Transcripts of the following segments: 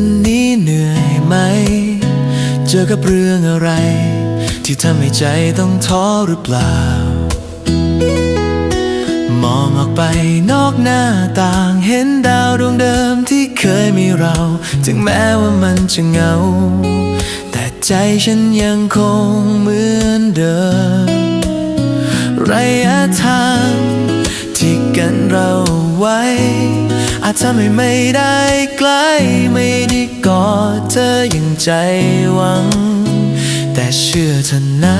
วันนี้เหนื่อยไหม เจอกับเรื่องอะไร ที่ทำให้ใจต้องท้อหรือเปล่า มองออกไปนอกหน้าต่างเห็นดาวดวงเดิมที่เคยมีเรา ถึงแม้ว่ามันจะเหงา แต่ใจฉันยังคงเหมือนเดิม ระยะทางที่กันเราไว้ อาจทำให้ไม่ได้ใกล้ไม่ได้กอดเธออย่างใจหวัง แต่เชื่อเธอนะ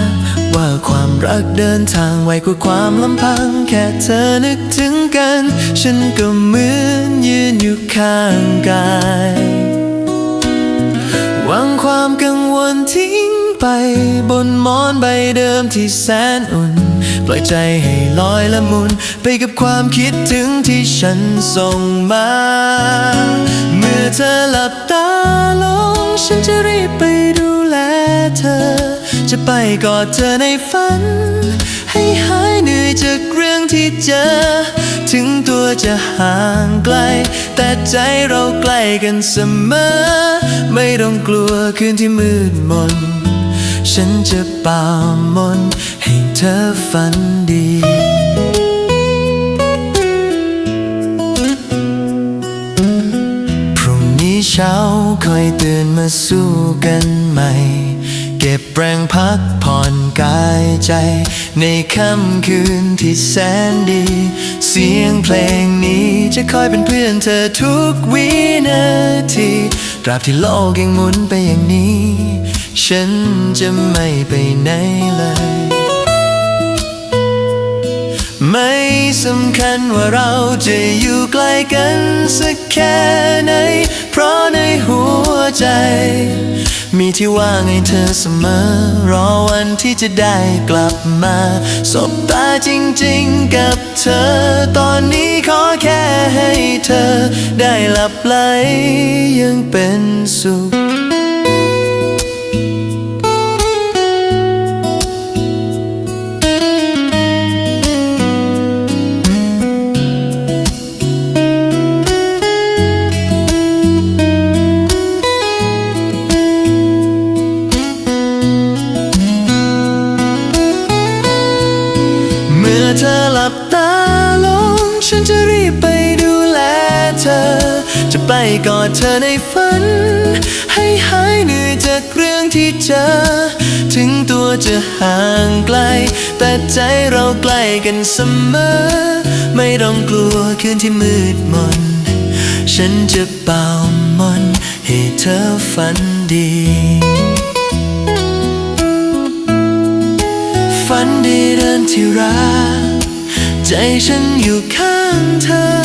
ว่าความรักเดินทางไวกว่าความลำพัง แค่เธอนึกถึงกัน ฉันก็เหมือนยืนอยู่ข้างกาย วางความกังวลทิ้งไป บนหมอนใบเดิมที่แสนอุ่น ปล่อยใจให้ลอยละมุน ไปกับความคิดถึงที่ฉันส่งมา เมื่อเธอหลับตาลง ฉันจะรีบไปดูแลเธอ จะไปกอดเธอในฝัน ให้หายเหนื่อยจากเรื่องที่เจอ ถึงตัวจะห่างไกล แต่ใจเราใกล้กันเสมอ ไม่ต้องกลัวคืนที่มืดมน ฉันจะป่ามน ให้เธอฝันดีพรุ่งนี้เช้าคอยตื่นมาสู้กันใหม่ เก็บแรงพักผ่อนกายใจ ในค่ำคืนที่แสนดี เสียงเพลงนี้จะคอยเป็นเพื่อนเธอทุกวินาทีตราบที่โลกยังหมุนไปอย่างนี้ ฉันจะไม่ไปไหนเลย ไม่สำคัญว่าเราจะอยู่ใกล้กันสักแค่ไหน เพราะในหัวใจ มีที่ว่างให้เธอเสมอ รอวันที่จะได้กลับมา สบตาจริงๆกับเธอ ตอนนี้ขอแค่ให้เธอได้หลับไหลยังเป็นสุข กอดเธอในฝัน ให้หายเหนื่อยจากเรื่องที่เจอ ถึงตัวจะห่างไกล แต่ใจเราใกล้กันเสมอ ไม่ต้องกลัวคืนที่มืดมน ฉันจะเป่ามนให้เธอฝันดีฝันดีเดินที่รักใจฉันอยู่ข้างเธอ